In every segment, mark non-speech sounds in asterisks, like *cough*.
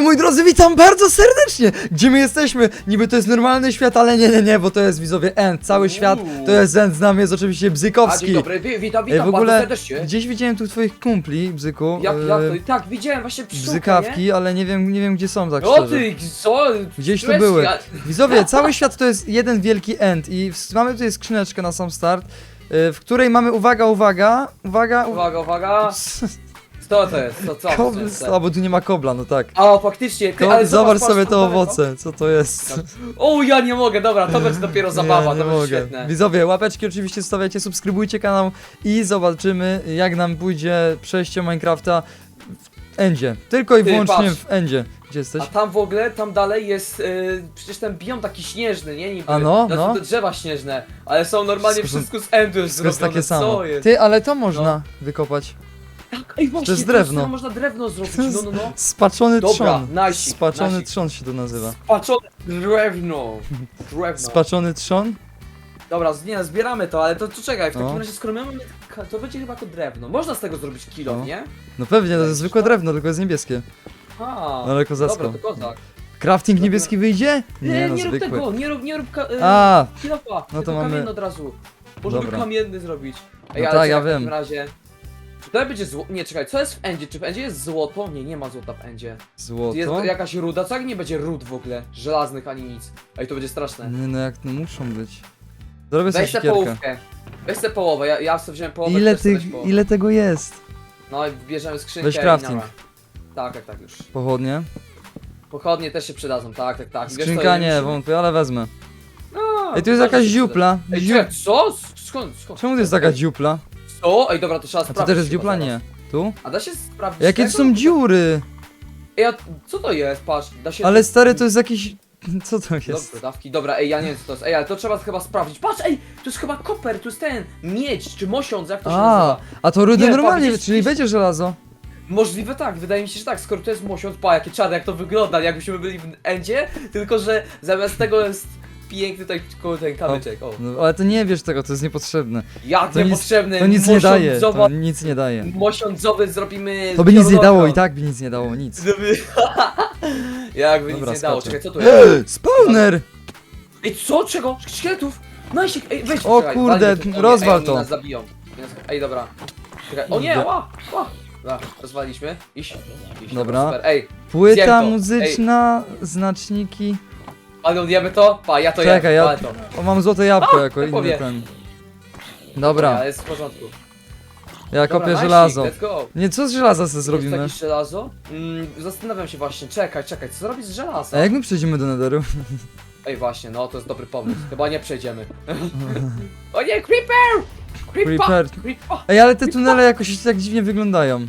A moi drodzy, witam bardzo serdecznie! Gdzie my jesteśmy? Niby to jest normalny świat, ale nie, nie, nie, bo to jest widzowie End. Cały świat to jest End, z nami jest oczywiście A, dzień Bzykowski. dobry, wi- witam, Ej, witam w ogóle bardzo serdecznie. gdzieś widziałem tu twoich kumpli, Bzyku. Jak, e, jak to? Tak, widziałem właśnie pszczółkę, Bzykawki, ale nie wiem, nie wiem gdzie są tak nie? O szczerze. ty, co? Gdzieś tu były. Ja- Widzowie, *laughs* cały świat to jest jeden wielki end i w, mamy tutaj skrzyneczkę na sam start, y, w której mamy, uwaga, uwaga, uwaga, u... Uwaga, uwaga. *laughs* Co to jest? Co, co? Kobl, a bo tu nie ma kobla, no tak. A, faktycznie, ty, To, ale zobacz sobie patrz, daleko. owoce, co to jest. O, ja nie mogę, dobra, to będzie dopiero *laughs* zabawa, nie, to będzie świetne. Widzowie, łapeczki oczywiście stawiajcie, subskrybujcie kanał i zobaczymy jak nam pójdzie przejście Minecrafta w Endzie. Tylko i Ty, wyłącznie patrz. w Endzie. Gdzie jesteś? A tam w ogóle, tam dalej jest, y, przecież ten biom taki śnieżny, nie? Niby, A no, Znaczy, no. te drzewa śnieżne, ale są normalnie Wszystko z endu Wszystko jest zrobione, takie samo. co jest? Ty, ale to można wykopać. Tak, ej właśnie, To jest drewno. można drewno zrobić, no, no, no. Spaczony Dobra, trzon. nasik, Spaczony nasik. trzon się to nazywa. Spaczone drewno. Drewno. Spaczony trzon? Dobra, z- nie, zbieramy to, ale to, to czekaj, w takim No. razie skoro my mamy, ka- to będzie chyba jako drewno. Można z tego zrobić kilo, No. nie? No pewnie, to jest zwykłe drewno, tylko jest niebieskie. A, No ale kozacko. dobra, to kozak. Crafting niebieski wyjdzie? Nie, Nie, no rób zwykły. tego, nie rób, nie rób ka- A, kilofa, no to mamy- kamienny od razu. Możemy Dobra. kamienny zrobić. Ej, No ale tak, ja czekaj, w wiem. takim razie... Tutaj będzie złoto? Nie, czekaj, co jest w endzie? Czy w endzie jest złoto? Nie, nie ma złota w endzie. Jest złoto? jakaś ruda, co jak nie będzie ród w ogóle? Żelaznych ani nic. Ej, to będzie straszne. Nie no, jak no muszą być. Zrobię sobie Weź tę siekierkę. połówkę. Weź tę połowę, ja, ja sobie wziąłem połowę. Ile, ty tych, weź połowę. ile tego jest? No i bierzemy skrzynkę Weź i crafting. nara. Tak, tak, tak już. Pochodnie? Pochodnie też się przydadzą, tak, tak, tak. Wiesz co, Skrzynka nie, musimy- wątpię, ale wezmę. No, Ej, tu jest jakaś się dziupla. Ej, Dziu- czekaj, co? Skąd, skąd? Czemu to jest taka dziupla? Co? Ej, dobra, to trzeba A to sprawdzić. też jest chyba dziupla? zaraz. Nie. Tu? A da się sprawdzić Jakie tu tego? są dziury? Ej, a co to jest? Patrz, da się... Ale stary, to jest jakiś... *laughs* Co to jest? Dobra, dawki, dobra, ej, ja nie wiem co to jest. Ej, ale to trzeba chyba sprawdzić. Patrz, ej, to jest chyba koper, to jest ten, miedź, czy mosiądz, jak to się A, nazywa? a to rudy Nie, normalnie, patrz, czyli jest- będzie żelazo. Możliwe tak, wydaje mi się, że tak, skoro to jest mosiądz, pa, jakie czarne, jak to wygląda, jakbyśmy byli w endzie, tylko że zamiast tego jest piękny tutaj koło ten kamyczek, o. No, ale to nie wiesz tego, to jest niepotrzebne. Jak To nic- niepotrzebny, To nic nie daje, mosiądzowa- to nic nie daje. Mosiądzowy zrobimy... To by nic nie dało i tak by nic nie dało, nic. *laughs* Jakby Dobra, nic nie dało, czekaj, co to jest? Spawner! Ej, co? Czego? Szkieletów? Najsik, ej, weź O czekaj, kurde, walnij. O nie, rozwal ej, oni to. nas zabiją. Oni nas- Ej, dobra. Czekaj, o nie, Kurde. ła, ła. Dobra, rozwaliśmy. Iść, iść. Dobra. Super. Ej, Płyta Zjem to. muzyczna, znaczniki. Ale jemy to? Pa, ja to Czekaj, ja- palę to. O, mam złote jabłko A, jako tak inny ten. Dobra, jest w porządku. ja Dobra, kopię najsik, żelazo. Let's go. Nie, co z żelaza sobie Jest zrobimy? jakieś żelazo? Mm, zastanawiam się właśnie, czekaj, czekaj, co zrobić z? A jak my przejdziemy do netheru? *laughs* Ej, właśnie, no to jest dobry pomysł. Chyba nie przejdziemy. *laughs* o nie, creeper! Creeper! Creeper. Creeper! Ej, ale te tunele jakoś tak dziwnie wyglądają.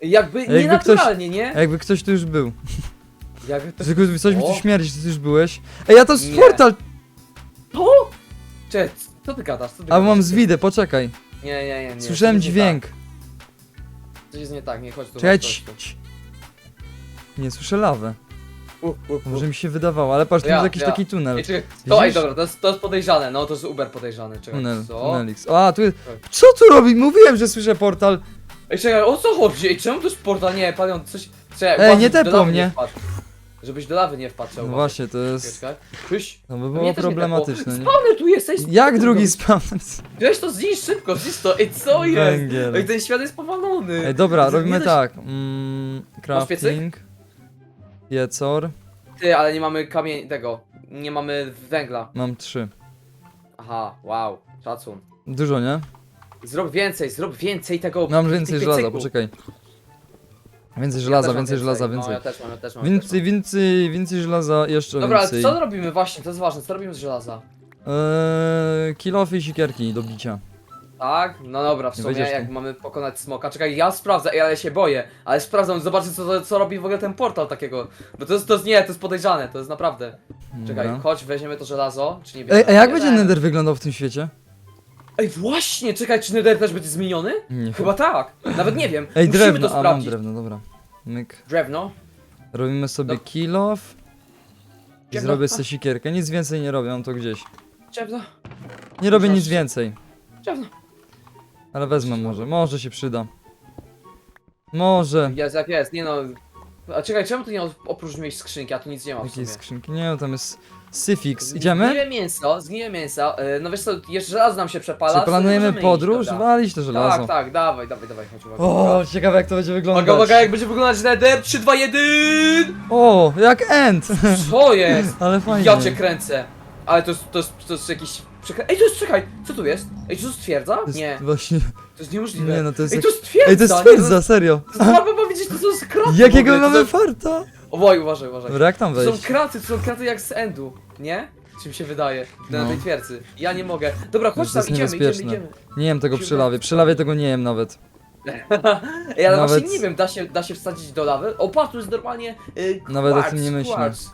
Jakby Jakby nienaturalnie, nie? Jakby ktoś tu już był. Jakby to... Tylko coś mi tu O. śmierdzi, że ty już byłeś. Ej, a to jest Nie. portal! O! Cześć, co ty gadasz? Co ty A gadasz? mam zwidę, poczekaj. Nie, nie, nie, nie. Słyszałem coś jest nie dźwięk. Tak. Coś jest nie tak, nie chodź tu. Czekaj, chodź tu. Nie, słyszę lawę. U, u, u. Może mi się wydawało, ale patrz, tu Ja, jest jakiś ja. taki tunel. Ej, czekaj, to, ej, Widzisz? dobra, to jest, to jest podejrzane, no to jest Uber podejrzany, czekaj, Tunel, co? tunelix. O, a tu jest... Tak. Co tu robi? Mówiłem, że słyszę portal. Ej, czekaj, o co chodzi? Ej, czemu to jest portal? Nie, panion, coś... Czekaj, Ej, nie tepło lawy mnie. nie wpadł. Żebyś do lawy nie wpadł, trzeba No właśnie, to jest... Czekaj, Hyś. To by Mnie było nie problematyczne, nie? Spawner tu jesteś! Jak drugi spawn? Weź to zniszcz szybko, zniszcz to, ej, co jest? Węgiel. Ej, ten świat jest powalony! Ej, dobra, Nie robimy da się- tak. Mm, crafting. Piecor. Ty, ale nie mamy kamień, tego, nie mamy węgla. Mam trzy. Aha, wow, szacun. Dużo, nie? Zrób więcej, zrób więcej tego. Mam tych więcej żelaza, piecyków. poczekaj. Więcej żelaza, też mam więcej żelaza, No, więcej. ja też mam, ja też mam. Więcej, więcej, więcej żelaza, jeszcze Dobra, ale więcej. co robimy właśnie, to jest ważne, co robimy z żelaza? Eee, kilofy i sikierki do bicia. Tak? No dobra, w Nie sumie wejdziesz jak tu. mamy pokonać smoka. Czekaj, ja sprawdzę, ej, ale się boję. Ale sprawdzam, zobaczę co, co robi w ogóle ten portal takiego. Bo to jest, to jest nie, to jest podejrzane, to jest naprawdę. Czekaj, Dobra. chodź, weźmiemy to żelazo, czy nie Ej, bierzemy? a jak będzie. Nether wyglądał w tym świecie? Ej, właśnie, czekaj, czy Nether też będzie zmieniony? Nie. Chyba tak, nawet nie wiem. Ej, Musimy drewno, to a mam sprawdzić. drewno, dobra. Myk. Drewno? Robimy sobie No. kilof. I Drewno? zrobię A. sobie sikierkę. Nic więcej nie robię, mam to gdzieś. Drewno? Nie robię nic więcej. Drewno. Ale wezmę może, może się przyda. Może. Jest jak jest, nie no. A czekaj, czemu tu nie op- opróżniłeś skrzynki, a tu nic nie ma w sumie? Skrzynki? Nie, no tam jest Syfix. Idziemy? Zgniłe mięso, zgniłe mięso. Yy, no wiesz co, jeszcze raz nam się przepala. Czy planujemy możemy podróż? Iść, dobra. Walić to żelazo. tak, tak, dawaj, dawaj, dawaj, chodź uwaga. O, ciekawe jak to będzie wyglądać. Uwaga, uwaga, jak będzie wyglądać Nether, 3, 2, 1! O, jak End! Co jest? Ale fajnie. Ja cię kręcę. Ale to jest, to jest, to jest jakiś... Przekrę... Ej, to jest, czekaj, co tu jest? Ej, czy to jest twierdza? To jest Nie, Właśnie... to jest niemożliwe. Nie no, to jest Ej, jak- to jest twierdza! Ej, to jest nie, twierdza, serio. To jest, trzeba powiedzieć, to są kraty w Jakiego ogóle, mamy to farta? Oj, uważaj, uważaj. Dobra, jak tam To są kraty, to są kraty jak z Endu, nie? Czym się wydaje, na No. tej twierdzy. Ja nie mogę. Dobra, To chodź tam, jest idziemy, idziemy, niebezpieczne. idziemy. Nie jem tego przy lawie, przy lawie tego nie jem nawet. *laughs* Ej, ale Nawet- właśnie nie wiem, da się, da się wsadzić do lawy? O, patrz, tu jest normalnie y, Nawet o quartz, tym nie myślę. Quartz.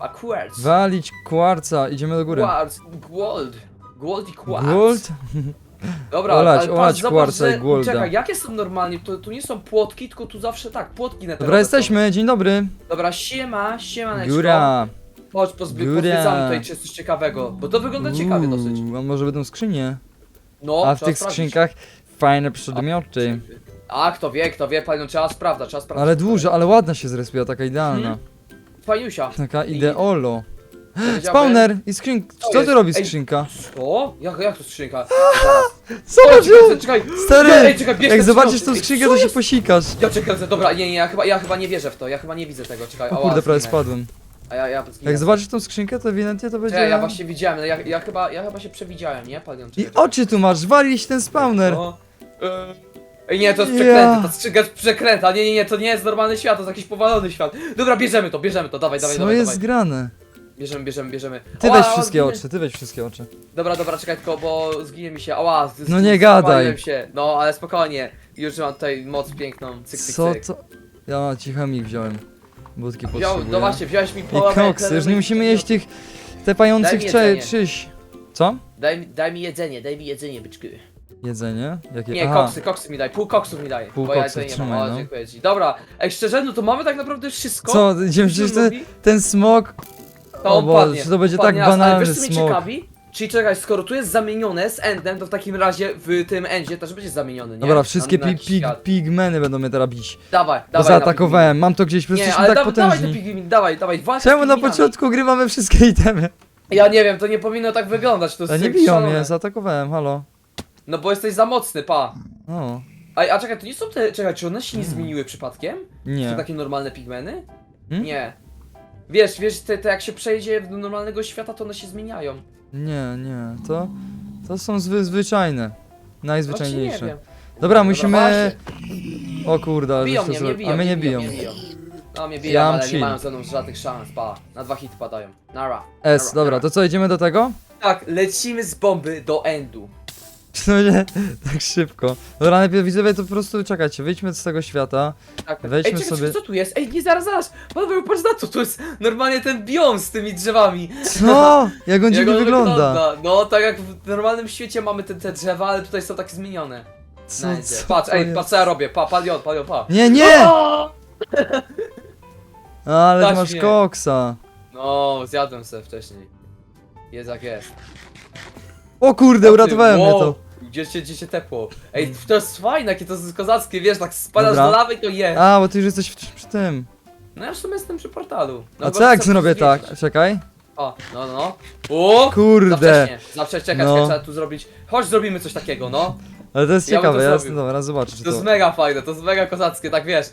A quartz. Walić kwarca, idziemy do góry. Quartz, gold. Gold i quartz. Gold? *laughs* Dobra, Olać, ale olać patrz, zobacz, i że- golda. Czekaj, jakie są normalnie? To, tu nie są płotki, tylko tu zawsze tak, płotki na Dobra, jesteśmy, dzień dobry. Dobra, siema, siemaneczko. Góra. Chodź, pozby, Góra. pozwiedzamy tutaj, czy jest coś ciekawego. Bo to wygląda ciekawie dosyć. Uuu, A może będą skrzynie? No, A w trzeba tych sprawdzić. skrzynkach fajne przedmioty. A, kto wie, kto wie, panią, trzeba sprawdzać, trzeba sprawdzać. Ale duża, ale ładna się zrespiła, taka idealna. Mhm. Paniusia. Taka I- ideolo. Spawner i skrzynka. Co Co jest? tu robi Ej, skrzynka? Co? Jak, jak to skrzynka? Zaraz. Zobacz ją! Czekaj, Stary! Ej, czekaj, bierz Jak zobaczysz tą skrzynkę, to się posikasz. Ja czekaj, dobra, nie, nie, ja chyba, ja chyba nie wierzę w to, ja chyba nie widzę tego, czekaj. O ała, kurde, prawie zginę. spadłem. A ja, ja zginę. Jak zobaczysz tą skrzynkę, to ewidentnie to będzie... Czekaj, ja właśnie widziałem, no ja, ja chyba, ja chyba się przewidziałem, nie? Palion, I oczy tu masz, walić ten spawner. No. E, Ej, nie, to jest Ja. przekręte, to skrzynka jest przekręta, nie, nie, nie, to nie jest normalny świat, to jest jakiś powalony świat. Dobra, bierzemy to, bierzemy to, dawaj, dawaj, Co dawaj, jest dawaj. grane? Bierzemy, bierzemy, bierzemy. Ty Ała, weź wszystkie zginę. oczy, ty weź wszystkie oczy. Dobra, dobra, czekaj tylko, bo zginie mi się. Ała, z- No nie z- gadaj. spaliłem się. No, ale spokojnie. Już mam tutaj moc piękną. Cyk, cyk, Co cyk. to? Ja ci chemik wziąłem. Budki Wziął, potrzebuję. no właśnie, wziąłeś mi I połowę. koksy, już nie musimy jeść tych tepających Daj mi cze- jedzenie. czyś. Co? Daj, mi- daj mi jedzenie, daj mi jedzenie, byczku. Jedzenie? Jakie? Nie, Aha. koksy, koksy mi daj, pół koksów mi daj. Pół bo ja koksów, tutaj nie mam. trzymaj, O, no. dziękuję ci. Dobra, ej, szczerze, no to mamy tak naprawdę wszystko. Co? Idziemy przecież ten, ten smok. To O on Boże, padnie. czy to będzie padnie tak raz, banalny Ale wiesz co mnie smok? ciekawi? Czyli czekaj, skoro tu jest zamienione z endem, to w takim razie w tym endzie też będzie zamieniony, nie? Dobra, wszystkie na pi jakiś pig, świat. pigmeny będą mnie teraz bić. Dawaj, Bo dawaj. na zaatakowałem, mam to gdzieś, po prostu Nie, ale tak da, dawaj te potężni. dawaj, dawaj, Czemu na początku grywamy wszystkie itemy? Ja nie wiem, to nie powinno tak wyglądać, to jest nie biją szalone. mnie, zaatakowałem, halo. No bo jesteś za mocny, pa. O, A, a czekaj, to nie są te, czekaj, czy one się nie zmieniły przypadkiem? nie. Są takie normalne pigmeny? Hmm? Nie. Wiesz, wiesz, te, te jak się przejdzie do normalnego świata, to one się zmieniają. Nie, nie, to, to są zwy, zwyczajne. Właśnie nie Najzwyczajniejsze. wiem. Dobra, musimy... właśnie. O kurde, Biją żeś to mnie, mnie biją, A mnie nie biją, biją. mnie biją. No mnie biją, Ja mam ale nie chill. mają ze mną żadnych szans, pa. Na dwa hity padają. Nara. S, Nara, dobra, nara. to co, idziemy do tego? Tak, lecimy z bomby do endu. To będzie tak szybko? Dobra, najpierw widzowie, to po prostu czekajcie, wyjdźmy z tego świata. Tak. Weźmy Ej, czekaj, sobie- co tu jest? Ej, nie, zaraz, zaraz. Panowie, patrz na to, to jest normalnie ten biom z tymi drzewami. Co? Jak on *laughs* dziwnie wygląda. No, tak jak w normalnym świecie mamy te, te drzewa, ale tutaj są tak zmienione. Co, Znajdzie. co Patrz, to ej, jest? patrz co ja robię, pa, palion, palion, pa. Nie, nie! O! Ale ty Dać masz mnie. koksa. No, zjadłem se wcześniej. Jest jak jest. O kurde, uratowałem mnie to. Gdzie się, gdzie się tepło? Ej, to jest fajne, jakie to jest kozackie, wiesz, tak spadasz Dobra. do lawy i to jest. A, bo ty już jesteś w- przy tym. No ja w sumie jestem przy portalu. No, A bo co jak chcę zrobię tak? Czekaj. O, no, no. O! Za Kurde. wcześnie, za wcześnie, czekaj, No. czekaj, trzeba tu zrobić. Chodź zrobimy coś takiego, no. Ale to jest Ja bym ciekawe, to ja zrobił. dobra, zobaczę czy To jest to... mega fajne, to jest mega kozackie, tak wiesz.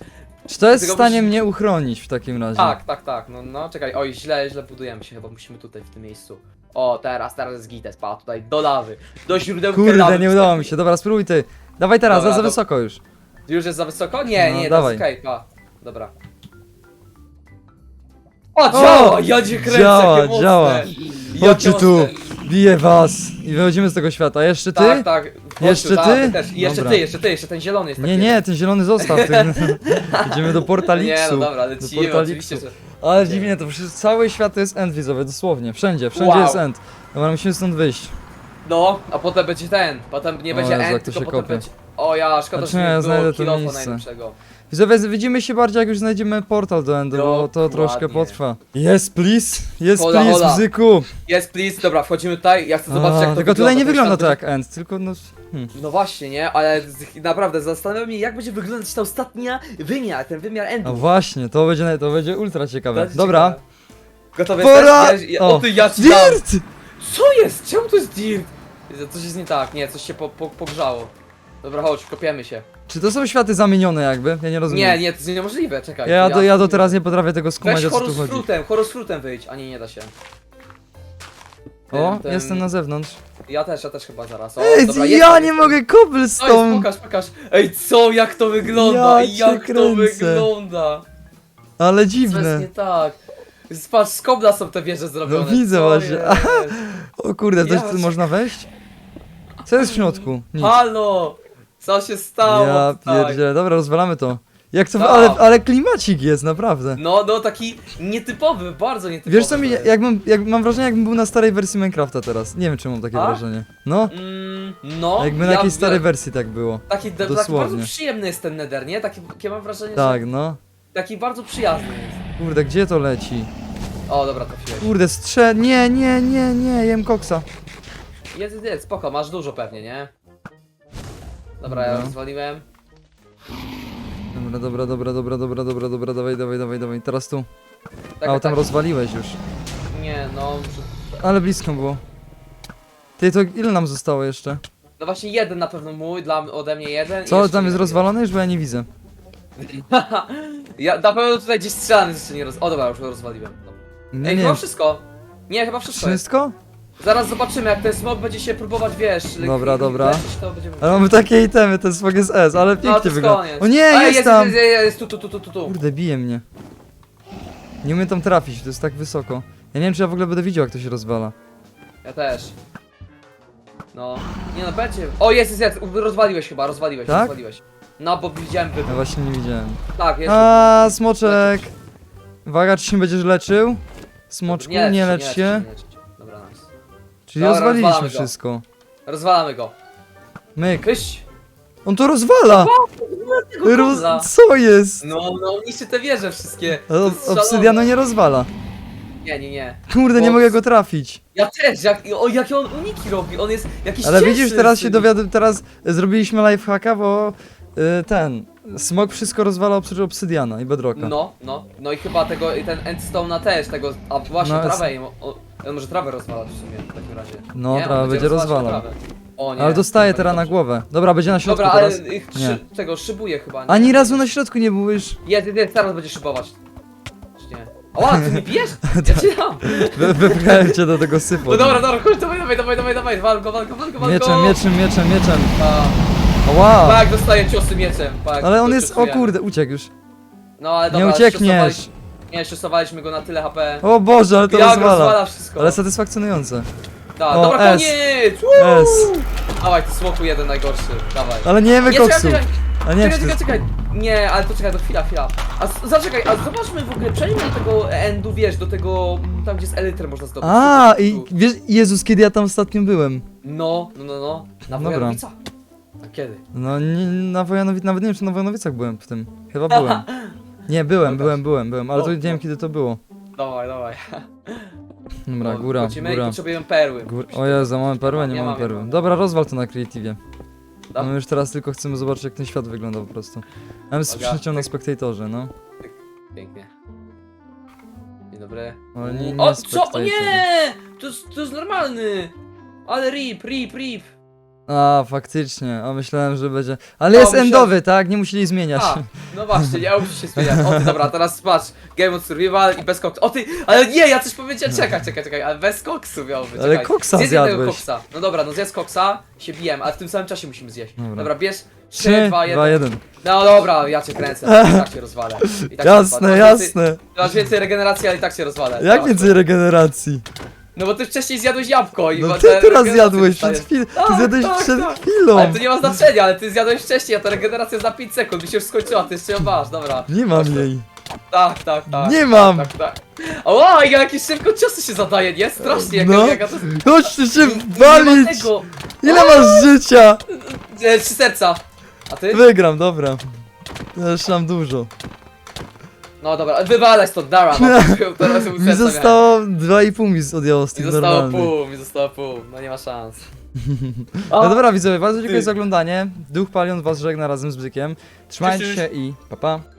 Czy to jest w Tylko stanie musi- mnie uchronić w takim razie? Tak, tak, tak, no, no, czekaj, oj, źle, źle budujemy się, chyba musimy tutaj, w tym miejscu. O, teraz, teraz jest gites, pa, tutaj, do lawy, do źródełka Kurde, lawy. nie udało mi się. Dobra, spróbuj ty. Dawaj teraz, Dobra, za, za to- wysoko już. Już jest za wysoko? Nie, No, nie, dawaj. to jest okej, pa, dobra. O, działa, ja cię kręcę, działa, jakie mocne. działa. Jakie Chodźcie tu, mocne. biję was. I wychodzimy z tego świata. Jeszcze ty? Tak, tak. Chodź Jeszcze tu, tak, ty? Też. I Jeszcze Dobra. ty, jeszcze ty, jeszcze ten zielony jest Nie, taki nie, ten zielony zostaw. Ten... *laughs* Idziemy do Nie, Portaliksu. no dobra, do lecimy, Portaliksu. oczywiście, że... Ale dziwnie, to wszystko, cały świat to jest end widzowie, dosłownie. Wszędzie, wszędzie Wow. jest end. Dobra, musimy stąd wyjść. No, a potem będzie ten, potem nie O będzie Jezu, jak end, to tylko się potem kopie. będzie... O ja, szkoda, Znaczy, że nie znajdę było to kilofa miejsce. najlepszego. Widzowie, widzimy się bardziej jak już znajdziemy portal do Endu, bo to troszkę potrwa. Yes, please! Yes, Hola, please, hola. bzyku! Jest, please, dobra, wchodzimy tutaj, ja chcę zobaczyć A, jak to tylko tutaj nie wygląda to jak End, tylko no... Hmm. No właśnie, nie? Ale z- naprawdę zastanawiam się, jak będzie wyglądać ta ostatnia wymiar, ten wymiar endu. No właśnie, to będzie, to będzie ultra ciekawe. Będzie Dobra. ciekawe. Gotowy Pora- jesteś? Ja, ja, o o. ty, ja ci dam. Dirt! Co jest? Czemu to jest dirt? Coś jest nie tak, nie, coś się po, po, pogrzało. Dobra, chodź, kopiemy się. Czy to są światy zamienione jakby? Ja nie rozumiem. Nie, nie, to jest niemożliwe, czekaj. Ja, do, ja do teraz nie potrafię tego skumać, Weź o co tu chodzi. frutem, horus frutem wyjdź, a nie, nie da się. O, Ten- ten- jestem na zewnątrz. Ja też, ja też chyba zaraz. O, Ej, dobra, ja jestem, nie jestem. mogę No jest, cobblestone! pokaż, pokaż. Ej, co, jak to wygląda? Ja cię jak to kręcę. wygląda? Ale Co jest dziwne. nie tak? Patrz, z kobla są te wieże zrobione. No widzę Co właśnie. jest? *laughs* O kurde, Ja też tu cię- można wejść? Co jest w środku? Nic. Halo! Co się stało Ja tutaj? pierdzielę, dobra, rozwalamy to. Jak to, Tak. ale, ale klimacik jest, naprawdę. No, no taki nietypowy, bardzo nietypowy. Wiesz co mi, jest. jakbym, jak, mam wrażenie jakbym był na starej wersji Minecrafta teraz. Nie wiem czemu mam takie A? wrażenie. No, Mm, no, jakby na ja- jakiejś starej wersji tak było. Taki, taki dosłownie. bardzo przyjemny jest ten nether, nie? Taki, takie mam wrażenie, że Tak, no. taki bardzo przyjazny jest. Kurde, gdzie to leci? O, dobra, trafiłeś. Kurde, strze... Nie, nie, nie, nie, jem koksa. Jest, jest, spoko, masz dużo pewnie, nie? Dobra, ja Dobra. rozwaliłem. Dobra, dobra, dobra, dobra, dobra, dobra, dobra, dawaj, dawaj, dawaj, dawaj. Teraz tu. Tak, A, o, tam tak, rozwaliłeś już. Nie, no, Ale blisko było. Ty, to ile nam zostało jeszcze? no właśnie jeden na pewno mój, dla ode mnie jeden. i Co, jeszcze tam jest jeden. rozwalone już, bo ja nie widzę. *laughs* ja na pewno tutaj gdzieś strzelany jeszcze nie roz... O dobra, już go rozwaliłem. No. Nie, Ej, nie. chyba wszystko. Nie, chyba wszystko jest. Wszystko? Zaraz zobaczymy, jak ten smok będzie się próbować, wiesz... Dobra, le- dobra. leczyć, to będziemy... Ale mamy takie itemy, ten smog jest S, ale No, to pięknie jest wygląda. koniec. O nie, Ej, jest jest, tam! jest, jest, jest, tu, tu, tu, tu, tu, tu. Kurde, bije mnie. Nie umiem tam trafić, to jest tak wysoko. Ja nie wiem, czy ja w ogóle będę widział, jak to się rozwala. Ja też. No, nie no, będzie. O, jest, jest, jest, rozwaliłeś chyba, rozwaliłeś, Tak? rozwaliłeś. No, bo widziałem Ja wybuch. właśnie nie widziałem. Tak, jest. A, smoczek! Uwaga, czy się będziesz leczył? Smoczku, nie lecz się. nie lecz się. Czyli Dobra, rozwaliliśmy rozwalamy go. wszystko. Rozwalamy go. Myk. Kyś! On to rozwala! Roz... kobla. Co jest? No, no, niszczy te wieże wszystkie. O, To jest szalone. obsydianu nie rozwala. Nie, nie, nie. Kurde, nie Bo- mogę go trafić. Ja też, jak, o, jakie on uniki robi, on jest jakiś Ale cięższy widzisz, teraz się dowiadę, teraz zrobiliśmy lifehacka, bo y, ten, smog wszystko rozwala oprócz obsydiana i bedrocka. No, no, no i chyba tego, i ten endstone'a też, tego, a właśnie No, trawę, im- o, on może trawę rozwalać w sumie w takim razie. No, on trawę będzie rozwalał. trawę. O nie. Ale dostaje teraz na głowę. Dobra, będzie na środku Dobra, ale teraz. ich Nie. szy, tego szybuje chyba. Nie? Ani razu na środku nie byłeś. Jest, jest, jest, teraz będzie szybować. Czy nie? O, ty mnie bijesz? *laughs* Ja cię dam. Wy- Wypchałem cię do tego syfu. No dobra, dobra, chodź, dawaj, dawaj, dawaj, dawaj, dawaj, walko, walko, walko, walko. Mieczem, mieczem, mieczem, mieczem. A, Wow. Tak, dostaje ciosy mieczem. Tak, Ale on jest, o ciosuje. kurde, uciekł już. No ale Nie dobra, uciekniesz. szosowaliśmy- Nie, szosowaliśmy go na tyle HP. O Boże, ale to Jak rozwala. rozwala wszystko. Ale satysfakcjonujące. Da, O, dobra, S. koniec! Woo! S. Dawaj, ty smoku jeden najgorszy, dawaj. Ale nie Nie, czekaj, czekaj, A nie, czekaj, czekaj, czekaj. Nie, ale to czekaj, to chwila, chwila. A z- zaczekaj, a zobaczmy w ogóle, przejdźmy do tego endu, wiesz, do tego, tam gdzie z elytrę można zdobyć. A, i tu. wiesz, Jezus, kiedy ja tam ostatnio byłem? No, no, no, no. Na Dobra. Wojanowica. A kiedy? No, nie, na Wojanowic, nawet nie wiem, czy na Wojanowicach byłem w tym. Chyba byłem. *laughs* Nie, byłem, Pokaż. byłem, byłem, byłem, ale to O, nie wiem, kiedy to było. Dawaj, dawaj. Dobra, O, góra, wchodzimy i góra. potrzebujemy perły. Gór... O Jezu, mamy perłę, nie, Nie mamy mamy, perły. no. Dobra, rozwal to na creative. Da? No my już teraz tylko chcemy zobaczyć, jak ten świat wygląda po prostu. Ja bym Uwaga. przyleciał na spektatorze, no. Pięknie. Dzień dobry. Ale nie, nie O, co? O nie! To jest, to jest normalny! Ale rip, rip, rip. A, faktycznie, a myślałem, że będzie... Ale No, jest endowy, tak? Nie musieli zmieniać. A, no właśnie, ja muszę się zmieniać. O ty, dobra, teraz patrz. Game of Survival i bez koksu. O ty, ale nie, ja coś powiedziałem. Czekaj, czekaj, czekaj, ale bez koksu miał być. Ale czekaj. koksa Zjedz jednego zjadłeś. koksa. No dobra, no zjedz koksa, się bijem, ale w tym samym czasie musimy zjeść. Dobra. Dobra, bierz 3, 3, 2, 2, 1. 1. No dobra, ja cię kręcę, i tak się rozwalę. I tak się Jasne, rozwalę. Masz więcej- jasne. Masz więcej regeneracji, ale i tak się rozwalę. Jak Zobacz. więcej regeneracji? No bo ty wcześniej zjadłeś jabłko i No ty te teraz zjadłeś przed chwilą. Ty Tak, zjadłeś tak, przed tak. chwilą. Ale to nie ma znaczenia, ale ty zjadłeś wcześniej, a ta regeneracja za 5 sekund, mi się już skończyła, ty jeszcze ją masz, dobra. Nie mam jej. Tak, tak, tak. Nie mam. Tak, tak. O, jak jakieś szybko ciosy się zadaje, nie? Strasznie, jak, No. jak ja to... Chodź ty się Nie ma walić! tego. Ile masz życia? E, Trzy serca. A ty? Wygram, dobra. Ja jeszcze mam dużo. No dobra, wywalać to, dara, no, teraz *laughs* Mi zostało 2,5 mi odjęło z Mi tych zostało normalnych. pół, mi zostało pół, no nie ma szans. *laughs* No dobra widzowie, bardzo dziękuję Ty. za oglądanie. Duch Palion was żegna razem z Bzykiem. Trzymajcie Cześć, się i pa pa.